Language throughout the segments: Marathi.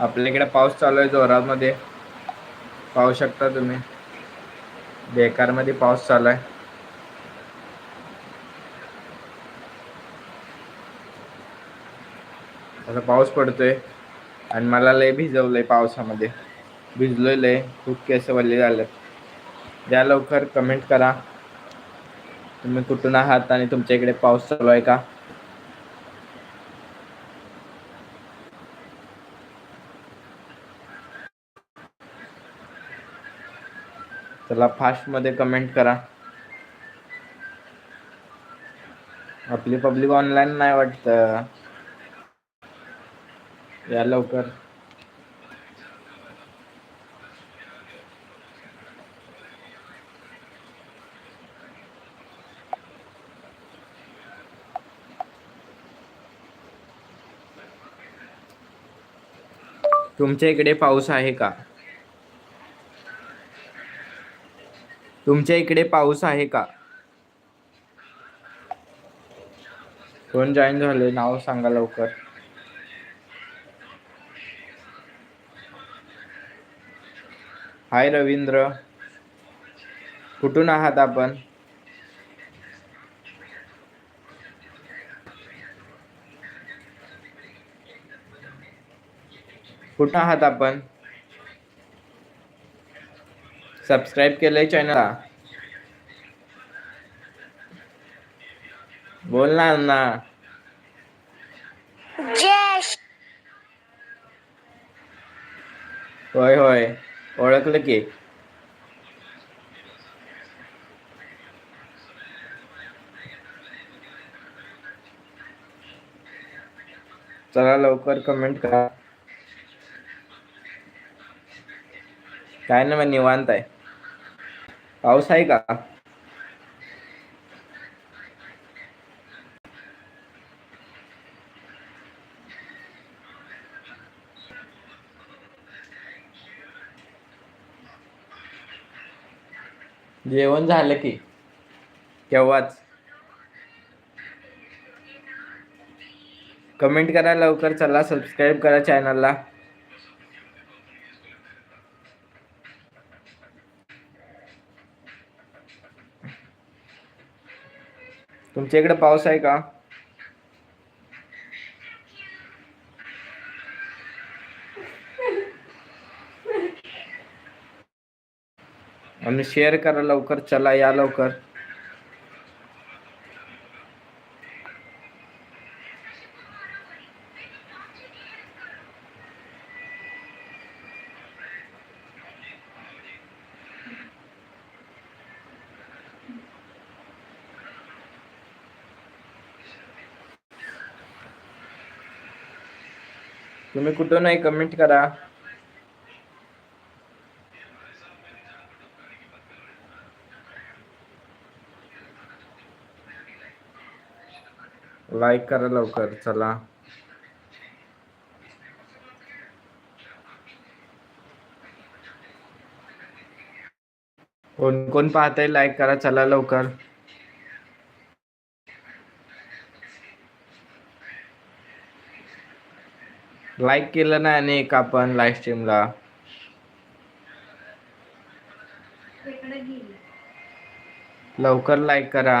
आपल्या इकडे पाऊस चालू आहे जोरामध्ये. पाहू शकता तुम्ही. बेकारमध्ये पाऊस चालू आहे. आता पाऊस पडतोय आणि मला लय भिजवलंय पावसामध्ये. भिजलोय लय. खूप केस वल्ले झाले द्या लवकर कमेंट करा. तुम्ही कुठून आहात आणि तुमच्या इकडे पाऊस चालू आहे का? चला फास्टमध्ये कमेंट करा. आपली पब्लिक ऑनलाईन नाही वाटत. या लवकर. तुमच्या इकडे पाऊस आहे का? तुमच्या इकडे पाऊस आहे का? कोण जॉईन झाले? नाव सांगा लवकर. हाय रवींद्र. कुठून आहात आपण? कुठं आहात आपण? सबस्क्राईब केलंय चॅनलला बोलणार ना होय होय. ओळखलं की. चला लवकर कमेंट करा. काय ना मग निवांत आहे. पाऊस आहे का? जेवण झालं की. केव्हाच? कमेंट करा लवकर चला सबस्क्राईब करा चॅनलला तुमच्या इकडे पाऊस आहे का? आणि शेअर करा लवकर चला या लवकर. तुम्ही कुठून आहे कमेंट करा. लाईक करा लवकर चला. कोण कोण पाहतंय लाईक करा चला लवकर. लाईक केलं नाही अनेक आपण लाईव्ह स्ट्रीमला लवकर लाईक करा.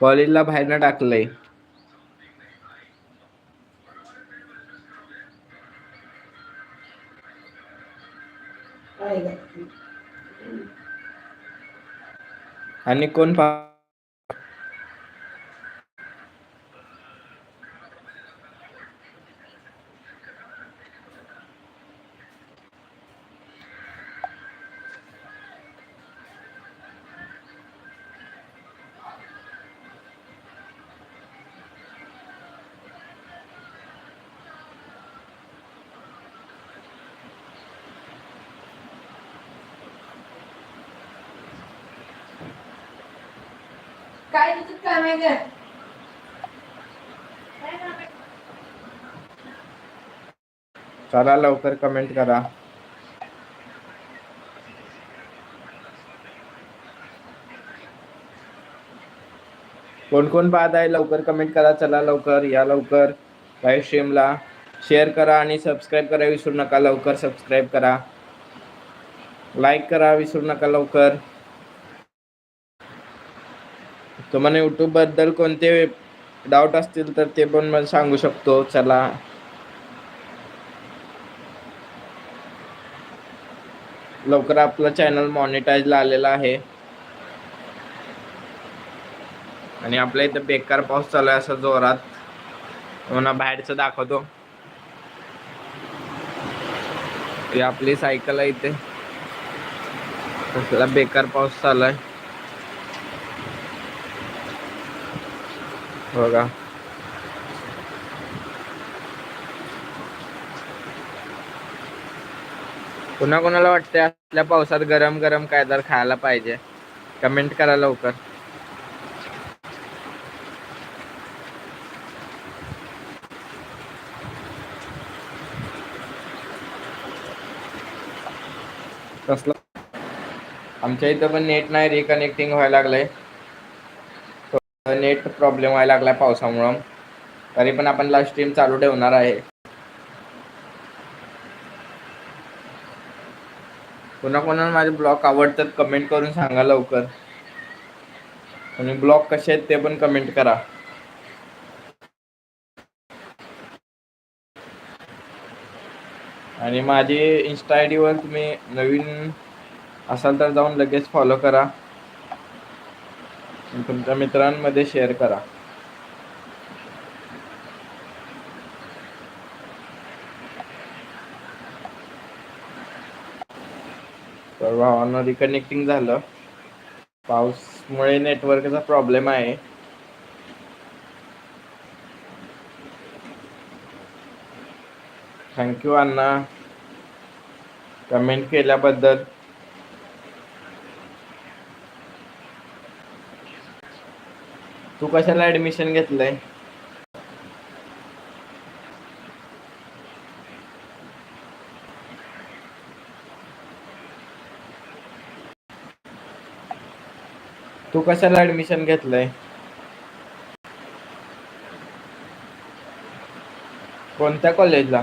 कॉलेजला बाहेरनं टाकलंय. आणि कोण पा काय तुझं काय माहिती चला लवकर कमेंट करा. कोण कोण बाद आहे लवकर कमेंट करा. चला लवकर या लवकर. लाईव्ह स्ट्रीमला शेअर करा आणि सबस्क्राईब करा विसरू नका. लवकर सबस्क्राईब करा. लाईक करा विसरू नका लवकर. तुम्हाला यूट्यूबबद्दल कोणते डाऊट असतील तर ते पण मला सांगू शकतो. चला. लवकर आपलं चॅनल मॉनिटाईजला आलेला आहे. आणि आपल्या इथं बेकार पाऊस चालू आहे असं जोरात. म्हणा बाहेरचं दाखवतो. आपली सायकल आहे इथे. बेकार पाऊस चालू आहे. बघा. पुन्हा कोणाला वाटतंय असल्या पावसात गरम गरम काय तर खायला पाहिजे? कमेंट करा लवकर. कसलं? आमच्या इथं पण नेट नाही रिकनेक्टिंग व्हायला लागलंय. नेट प्रॉब्लेम व्हायला लागलाय पावसामुळं. तरी पण आपण लाईव्ह स्ट्रीम चालू ठेवणार आहे. कोणा कोणाला माझे ब्लॉग आवडतात कमेंट करून सांगा लवकर. आणि ब्लॉग कसे आहेत ते पण कमेंट करा. आणि माझी इन्स्टा आय डीवर तुम्ही नवीन असाल तर जाऊन लगेच फॉलो करा. तुमच्या मित्रांमध्ये शेअर करा. तर रिकनेक्टिंग झालं. पाऊसमुळे नेटवर्कचा प्रॉब्लेम आहे. थँक्यू अण्णा. कमेंट केल्याबद्दल. तू कशाला ऍडमिशन घेतलंय? तू कशाला ऍडमिशन घेतलंय? कोणत्या कॉलेजला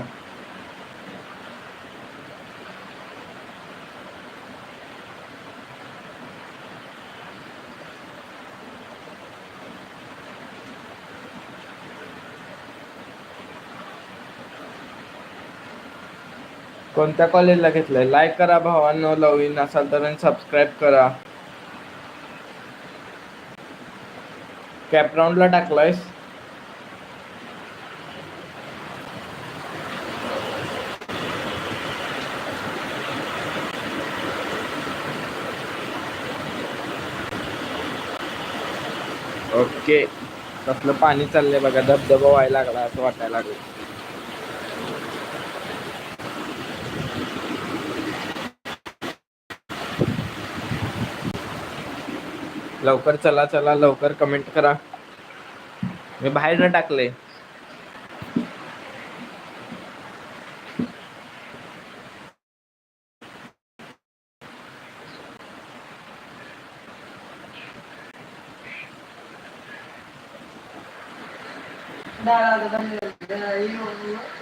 कोणत्या कॉलेजला घेतलंय? लाईक करा भावांनो नवीन असाल तर सबस्क्राईब करा. कॅपराऊंडला टाकलायस? ओके कसलं पाणी चाललंय बघा. धबधबा व्हायला लागला असं वाटायला लागलं लवकर चला चला लवकर कमेंट करा मी बाहेर न टाकले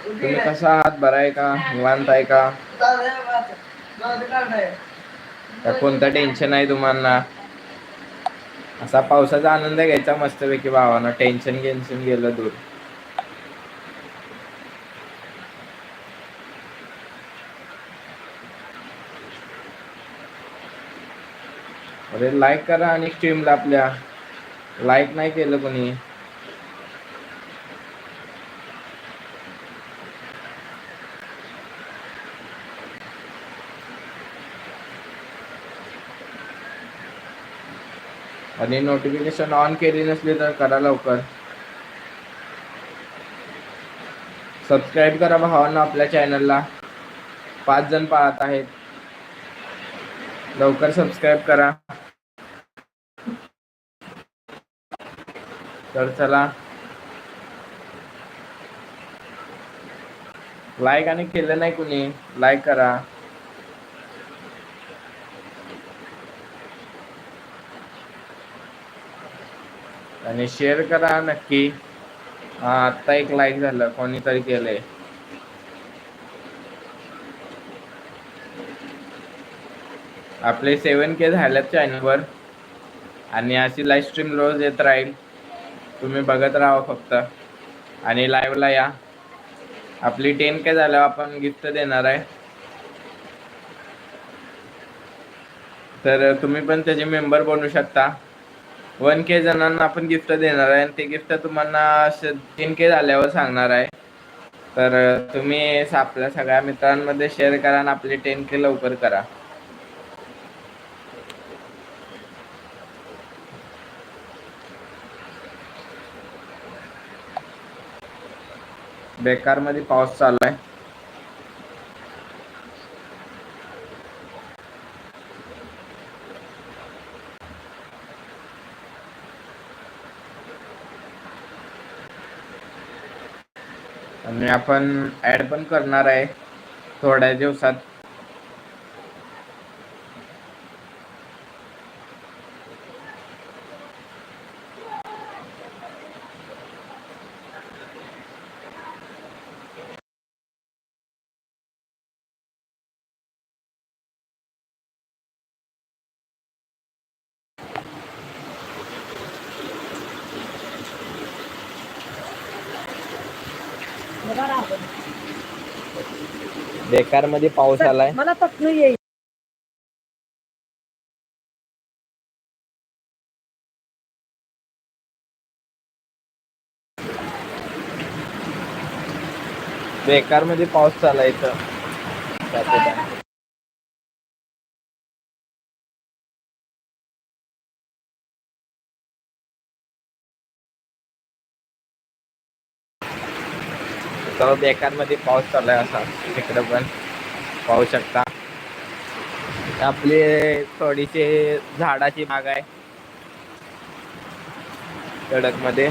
तुम्ही कसा आहात बरा आहे का निवांत आहे का कोणतं टेन्शन आहे तुम्हाला असा पावसाचा आनंद घ्यायचा मस्तपैकी भावानं. टेन्शन गेन्शन गेलं दूर. अरे लाईक करा आणि स्ट्रीमला आपल्या. लाईक नाही केलं कोणी. आणि नोटिफिकेशन ऑन केली नसली तर करा लवकर. सबस्क्राईब करा भावांना आपल्या चॅनलला पाच जण पाहत आहेत. लवकर सबस्क्राईब करा. तर चला. लाईक आणि केलं नाही कुणी लाईक करा. आणि शेअर करा नक्की. हा आत्ता एक लाईक झालं. कोणीतरी केलंय. आपले सेवन के झाल्यात चॅनलवर आणि अशी लाईव्ह स्ट्रीम रोज येत राहील. तुम्ही बघत राहा फक्त. आणि लाईव्हला या. आपली टेन के झाल्यावर आपण गिफ्ट देणार आहे. तर तुम्ही पण त्याचे मेंबर बनू शकता. वन के जणांना आपण गिफ्ट देणार आहे आणि ते गिफ्ट तुम्हाला तीन के झाल्यावर सांगणार आहे. तर तुम्ही आपल्या सगळ्या मित्रांमध्ये शेअर करा आणि आपली टेन के लवकर करा. बेकारमध्ये पाऊस चालू आहे. आणि आपण ॲड पण करणार आहे. थोड्या दिवसात बेकारमध्ये पाऊस आलाय. मला पटलं येईल. बेकारमध्ये पाऊस चालाय इथं. सर्व बेकारमध्ये पाऊस चाललाय असा. तिकडे पण पाहू शकता. आपली थोडीशी झाडाची बाग आहे. कडकमध्ये